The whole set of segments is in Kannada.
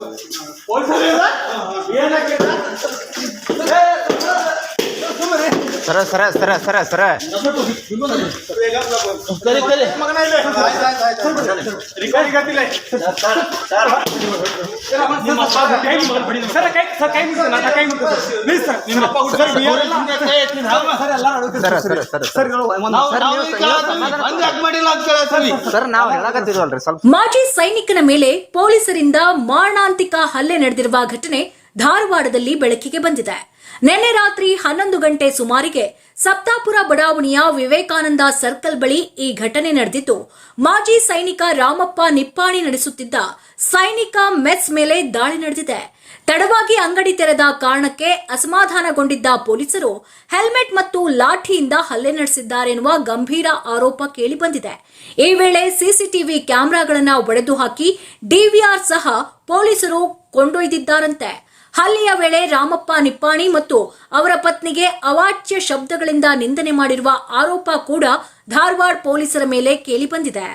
Sir sir sir sir sir sir sir sir sir. Sir sir. Sir. Sir ನಾವು ಹೇಳಕತ್ತಿದ್ವಲ್ರಿ ಸ್ವಲ್ಪ. ಮಾಜಿ ಸೈನಿಕನ ಮೇಲೆ ಪೊಲೀಸರಿಂದ ಮಾರಣಾಂತಿಕ ಹಲ್ಲೆ ನಡೆದಿರುವ ಘಟನೆ ಧಾರವಾಡದಲ್ಲಿ ಬೆಳಕಿಗೆ ಬಂದಿದೆ. ನಿನ್ನೆ ರಾತ್ರಿ ಹನ್ನೊಂದು ಗಂಟೆ ಸುಮಾರಿಗೆ ಸಪ್ತಾಪುರ ಬಡಾವಣೆಯ ವಿವೇಕಾನಂದ ಸರ್ಕಲ್ ಬಳಿ ಈ ಘಟನೆ ನಡೆದಿದ್ದು ಮಾಜಿ ಸೈನಿಕ ರಾಮಪ್ಪ ನಿಪ್ಪಾಣಿ ನಡೆಸುತ್ತಿದ್ದ ಸೈನಿಕ ಮೆಸ್ ಮೇಲೆ ದಾಳಿ ನಡೆದಿದೆ. ತಡವಾಗಿ ಅಂಗಡಿ ತೆರೆದ ಕಾರಣಕ್ಕೆ ಅಸಮಾಧಾನಗೊಂಡಿದ್ದ ಪೊಲೀಸರು ಹೆಲ್ಮೆಟ್ ಮತ್ತು ಲಾಠಿಯಿಂದ ಹಲ್ಲೆ ನಡೆಸಿದ್ದಾರೆನ್ನುವ ಗಂಭೀರ ಆರೋಪ ಕೇಳಿಬಂದಿದೆ. ಈ ವೇಳೆ ಸಿಸಿಟಿವಿ ಕ್ಯಾಮೆರಾಗಳನ್ನು ಒಡೆದು ಹಾಕಿ ಡಿವಿಆರ್ ಸಹ ಪೊಲೀಸರು ಕೊಂಡೊಯ್ದಿದ್ದಾರಂತೆ. ಹಲ್ಲೆಯ ವೇಳೆ ರಾಮಪ್ಪ ನಿಪ್ಪಾಣಿ ಮತ್ತು ಅವರ ಪತ್ನಿಗೆ ಅವಾಚ್ಯ ಶಬ್ದಗಳಿಂದ ನಿಂದನೆ ಮಾಡಿರುವ ಆರೋಪ ಕೂಡ ಧಾರವಾಡ ಪೊಲೀಸರ ಮೇಲೆ ಕೇಳಿಬಂದಿದೆ.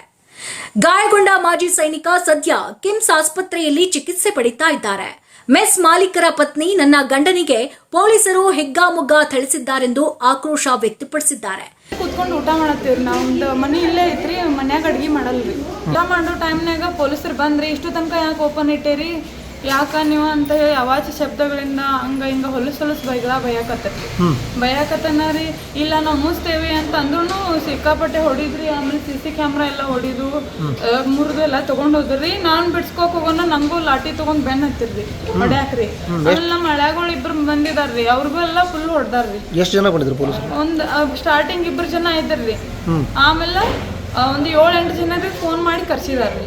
ಗಾಯಗೊಂಡ ಮಾಜಿ ಸೈನಿಕ ಸದ್ಯ ಕಿಮ್ಸ್ ಆಸ್ಪತ್ರೆಯಲ್ಲಿ ಚಿಕಿತ್ಸೆ ಪಡಿತಾ ಇದ್ದಾರೆ. ಮೆಸ್ ಮಾಲೀಕರ ಪತ್ನಿ ನನ್ನ ಗಂಡನಿಗೆ ಪೊಲೀಸರು ಹಿಗ್ಗಾಮುಗ್ಗಾ ಥಳಿಸಿದ್ದಾರೆಂದು ಆಕ್ರೋಶ ವ್ಯಕ್ತಪಡಿಸಿದ್ದಾರೆ. ಕುತ್ಕೊಂಡು ಊಟ ಮಾಡತ್ತೀವ್ರಿ ನಾವು. ಮನಿ ಇಲ್ಲೇ ಐತ್ರಿ, ಮನ್ಯಾಗ ಅಡ್ಗೆ ಮಾಡಲ್ರಿ. ಊಟ ಮಾಡೋ ಟೈಮ್ನಾಗ ಪೊಲೀಸರು ಬಂದ್ರಿ, ಇಷ್ಟು ತನಕ ಯಾಕೆ ಓಪನ್ ಇಟ್ಟೇರಿ ಯಾಕ ನೀವು ಅಂತ ಹೇಳಿ ಅವಾಚ ಶಬ್ದಗಳಿಂದ ಹಂಗ ಹಿಂಗ ಹೊಲಸ್ ಹೊಲಸ್ ಬೈಗಳ ಬೈಯಾಕತ್ತರಿ. ಬೈಯಾಕತ್ತನ ರೀ ಇಲ್ಲ ನಾವು ಮುಸ್ತೇವಿ ಅಂತ ಅಂದ್ರೂ ಸಿಕ್ಕಾಪಟ್ಟೆ ಹೊಡಿದ್ರಿ ಆಮೇಲೆ ಸಿ ಸಿ ಕ್ಯಾಮ್ರಾ ಎಲ್ಲ ಹೊಡಿದು ಮುರಿದು ಎಲ್ಲ ತಗೊಂಡ್ ಹೋದ್ರಿ. ನಾನ್ ಬಿಡ್ಸ್ಕೋಕ್ ಹೋಗೋಣ ನಂಗೂ ಲಾಠಿ ತಗೊಂಡ್ ಬೆನ್ ಹತ್ತಿರ್ರಿ ಹೊಡ್ಯಾಕ್ರಿ. ಆಮೇಲೆ ನಮ್ಮ ಹಳ್ಯಾಗಳು ಇಬ್ರು ಬಂದಿದಾರ್ರಿ ಅವ್ರಿಗೂ ಎಲ್ಲ ಫುಲ್ ಹೊಡ್ದಾರ್ರಿ. ಎಷ್ಟು ಜನ ಬಂದಿದ್ರು ಪೊಲೀಸ್? ಒಂದ್ ಸ್ಟಾರ್ಟಿಂಗ್ ಇಬ್ರು ಜನ ಇದ್ರಿ ಆಮೇಲೆ ಒಂದು ಏಳು ಎಂಟು ಜನರಿಗೆ ಫೋನ್ ಮಾಡಿ ಕರ್ಸಿದಾರ್ರಿ.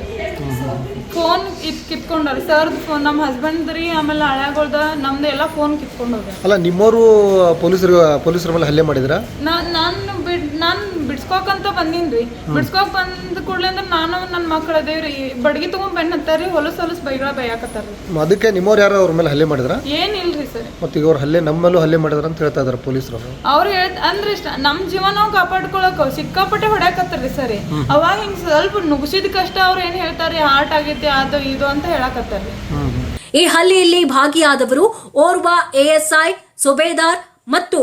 ಫೋನ್ ಇದ್ ಕಿತ್ಕೊಂಡಾರ ಸರ್ ಫೋನ್ ನಮ್ಮ ಹಸ್ಬೆಂಡ್ ರೀ ಆಮೇಲೆ ಹಳ್ಯಾಗಳ್ದ ನಮ್ದು ಎಲ್ಲ ಫೋನ್ ಕಿತ್ಕೊಂಡು ಹೋಗ್ಯಾರ ಅಲ್ಲ ನಿಮ್ಮವರು ಪೊಲೀಸರು ಪೊಲೀಸರ ಮೇಲೆ ಹಲ್ಲೆ ಮಾಡಿದ್ರ? ನಾನ್ ನಾನು ಬಿಡ್ ನಾನು ಬಿಡ್ಸ್ಕೋಕಂತ ಬಂದಿನ್ರಿ. ಬಿಡ್ಸ್ಕೋಕ್ ಬಂದ ಕೂಡಲೇ ಅಂದ್ರೆ ನಾನು ನನ್ನ ಮಕ್ಳು ಅದೇವ್ರಿ ಬಡ್ಗಿ ತಗೊಂಡ್ ಬೆನ್ ಹತ್ತಾರಿ ಹೊಲಸ್ ಹೊಲಸ್ ಬೈಗಳ ಬೈಯಾಕತ್ತಾರ್ರಿ. ಅದಕ್ಕೆ ನಿಮ್ಮವ್ರ ಯಾರು ಅವ್ರ ಮೇಲೆ ಹಲ್ಲೆ ಮಾಡಿದ್ರ? ಏನಿಲ್ರಿ ಸರ್. ಮತ್ತೆ ಈಗ ಅವ್ರು ಹಲ್ಲೆ ನಮ್ಮಲ್ಲೂ ಮೇಲೂ ಹಲ್ಲೆ ಮಾಡಿದ್ರ ಅಂತ ಹೇಳ್ತಾ ಇದಾರೆ ಪೊಲೀಸರು ಅವ್ರು. ಹೇಳ್ ಅಂದ್ರೆ ಇಷ್ಟ ನಮ್ ಜೀವನ ನಾವು ಕಾಪಾಡ್ಕೊಳಕ್ ಸಿಕ್ಕಾಪಟ್ಟೆ ಹೊಡ್ಯಾಕತ್ತಾರ್ರಿ ಸರಿ. ಅವಾಗ ಹಿಂಗ್ ಸ್ವಲ್ಪ ನುಗ್ಸಿದ ಕಷ್ಟ ಅವ್ರು ಏನ್ ಹೇಳ್ತಾರಿ ಹಾರ್ಟ್ ಆಗೈತಿ ಅದು ಇದು ಅಂತ ಹೇಳಕತ್ತಾರ್ರಿ. ಈ ಹಲ್ಲೆಯಲ್ಲಿ ಭಾಗಿಯಾದವರು ಓರ್ವ ಎಎಸ್ಐ ಸುಬೇದಾರ್ ಮತ್ತು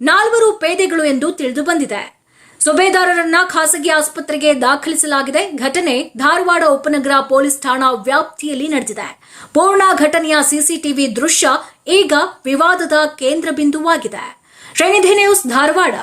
ನಾಲ್ವರು ಪೇದೆಗಳು ಎಂದು ತಿಳಿದು ಬಂದಿದೆ. ಸುಬೇದಾರರನ್ನ ಖಾಸಗಿ ಆಸ್ಪತ್ರೆಗೆ ದಾಖಲಿಸಲಾಗಿದೆ. ಘಟನೆ ಧಾರವಾಡ ಉಪನಗರ ಪೊಲೀಸ್ ಠಾಣಾ ವ್ಯಾಪ್ತಿಯಲ್ಲಿ ನಡೆದಿದೆ. ಪೂರ್ಣ ಘಟನೆಯ ಸಿಸಿಟಿವಿ ದೃಶ್ಯ ಈಗ ವಿವಾದದ ಕೇಂದ್ರ ಬಿಂದುವಾಗಿದೆ. ನ್ಯೂಸ್ ಧಾರವಾಡ.